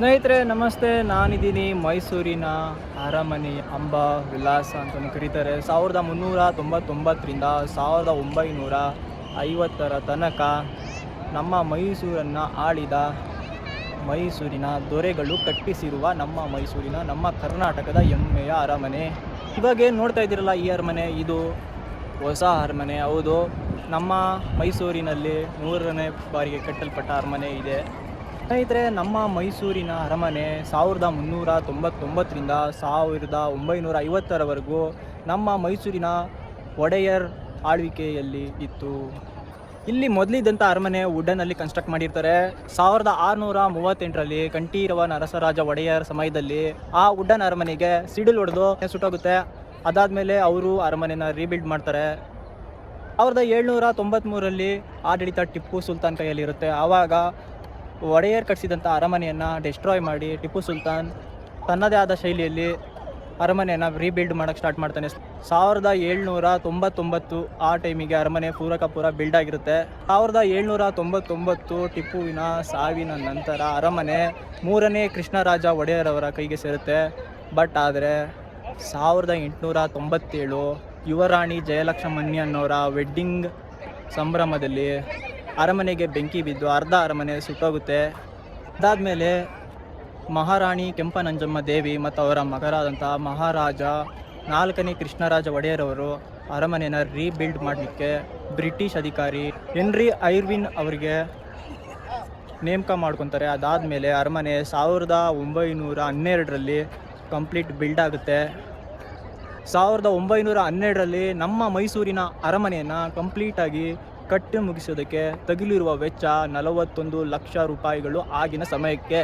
ಸ್ನೇಹಿತರೆ, ನಮಸ್ತೆ. ನಾನಿದ್ದೀನಿ ಮೈಸೂರಿನ ಅರಮನೆ ಅಂಬ ವಿಲಾಸ ಅಂತಲೂ ಕರೀತಾರೆ. ಸಾವಿರದ ಮುನ್ನೂರ ತೊಂಬತ್ತೊಂಬತ್ತರಿಂದ ಸಾವಿರದ ಒಂಬೈನೂರ ಐವತ್ತರ ತನಕ ನಮ್ಮ ಮೈಸೂರನ್ನು ಆಳಿದ ಮೈಸೂರಿನ ದೊರೆಗಳು ಕಟ್ಟಿಸಿರುವ ನಮ್ಮ ಮೈಸೂರಿನ, ನಮ್ಮ ಕರ್ನಾಟಕದ ಹೆಮ್ಮೆಯ ಅರಮನೆ. ಇವಾಗ ಏನು ನೋಡ್ತಾ ಇದ್ದೀರಲ್ಲ ಈ ಅರಮನೆ? ಇದು ಹೊಸ ಅರಮನೆ, ಹೌದು. ನಮ್ಮ ಮೈಸೂರಿನಲ್ಲಿ ಮೂರನೇ ಬಾರಿಗೆ ಕಟ್ಟಲ್ಪಟ್ಟ ಅರಮನೆ ಇದೆ. ಸ್ನೇಹಿತರೆ, ನಮ್ಮ ಮೈಸೂರಿನ ಅರಮನೆ ಸಾವಿರದ ಮುನ್ನೂರ ತೊಂಬತ್ತೊಂಬತ್ತರಿಂದ ಸಾವಿರದ ಒಂಬೈನೂರ ಐವತ್ತರವರೆಗೂ ನಮ್ಮ ಮೈಸೂರಿನ ಒಡೆಯರ್ ಆಳ್ವಿಕೆಯಲ್ಲಿ ಇತ್ತು. ಇಲ್ಲಿ ಮೊದಲಿದ್ದಂಥ ಅರಮನೆ ವುಡನಲ್ಲಿ ಕನ್ಸ್ಟ್ರಕ್ಟ್ ಮಾಡಿರ್ತಾರೆ. ಸಾವಿರದ ಆರುನೂರ ಮೂವತ್ತೆಂಟರಲ್ಲಿ ಕಂಠೀರವ ನರಸರಾಜ ಒಡೆಯರ್ ಸಮಯದಲ್ಲಿ ಆ ವುಡನ್ ಅರಮನೆಗೆ ಸಿಡಿಲ್ ಹೊಡೆದು ಸುಟ್ಟೋಗುತ್ತೆ. ಅದಾದಮೇಲೆ ಅವರು ಅರಮನೆನ ರೀಬಿಲ್ಡ್ ಮಾಡ್ತಾರೆ. ಸಾವಿರದ ಏಳ್ನೂರ ತೊಂಬತ್ತ್ಮೂರರಲ್ಲಿ ಆಡಳಿತ ಟಿಪ್ಪು ಸುಲ್ತಾನ್ ಕೈಯಲ್ಲಿರುತ್ತೆ. ಆವಾಗ ಒಡೆಯರ್ ಕಟ್ಟಿಸಿದಂಥ ಅರಮನೆಯನ್ನು ಡೆಸ್ಟ್ರಾಯ್ ಮಾಡಿ ಟಿಪ್ಪು ಸುಲ್ತಾನ್ ತನ್ನದೇ ಆದ ಶೈಲಿಯಲ್ಲಿ ಅರಮನೆಯನ್ನು ರೀಬಿಲ್ಡ್ ಮಾಡೋಕ್ಕೆ ಸ್ಟಾರ್ಟ್ ಮಾಡ್ತಾನೆ. ಸಾವಿರದ ಏಳ್ನೂರ ತೊಂಬತ್ತೊಂಬತ್ತು ಆ ಟೈಮಿಗೆ ಅರಮನೆ ಪೂರಕ ಪೂರ ಬಿಲ್ಡ್ ಆಗಿರುತ್ತೆ. ಸಾವಿರದ ಏಳ್ನೂರ ತೊಂಬತ್ತೊಂಬತ್ತು ಟಿಪ್ಪುವಿನ ಸಾವಿನ ನಂತರ ಅರಮನೆ ಮೂರನೇ ಕೃಷ್ಣರಾಜ ಒಡೆಯರವರ ಕೈಗೆ ಸೇರುತ್ತೆ. ಬಟ್ ಆದರೆ ಸಾವಿರದ ಎಂಟುನೂರ ತೊಂಬತ್ತೇಳು ಯುವರಾಣಿ ಜಯಲಕ್ಷ್ಮಣ್ಯನವರ ವೆಡ್ಡಿಂಗ್ ಸಂಭ್ರಮದಲ್ಲಿ ಅರಮನೆಗೆ ಬೆಂಕಿ ಬಿದ್ದು ಅರ್ಧ ಅರಮನೆ ಸುಟ್ಟೋಗುತ್ತೆ ಅದಾದಮೇಲೆ ಮಹಾರಾಣಿ ಕೆಂಪನಂಜಮ್ಮ ದೇವಿ ಮತ್ತು ಅವರ ಮಗರಾದಂಥ ಮಹಾರಾಜ ನಾಲ್ಕನೇ ಕೃಷ್ಣರಾಜ ಒಡೆಯರವರು ಅರಮನೆಯನ್ನು ರೀಬಿಲ್ಡ್ ಮಾಡಲಿಕ್ಕೆ ಬ್ರಿಟಿಷ್ ಅಧಿಕಾರಿ ಹೆನ್ರಿ ಐರ್ವಿನ್ ಅವರಿಗೆ ನೇಮಕ ಮಾಡ್ಕೊತಾರೆ. ಅದಾದಮೇಲೆ ಅರಮನೆ ಸಾವಿರದ ಒಂಬೈನೂರ ಹನ್ನೆರಡರಲ್ಲಿ ಕಂಪ್ಲೀಟ್ ಬಿಲ್ಡ್ ಆಗುತ್ತೆ. ಸಾವಿರದ ಒಂಬೈನೂರ ಹನ್ನೆರಡರಲ್ಲಿ ನಮ್ಮ ಮೈಸೂರಿನ ಅರಮನೆಯನ್ನು ಕಂಪ್ಲೀಟಾಗಿ ಕಟ್ಟಿ ಮುಗಿಸೋದಕ್ಕೆ ತಗುಲಿರುವ ವೆಚ್ಚ ನಲವತ್ತೊಂದು ಲಕ್ಷ ರೂಪಾಯಿಗಳು ಆಗಿನ ಸಮಯಕ್ಕೆ.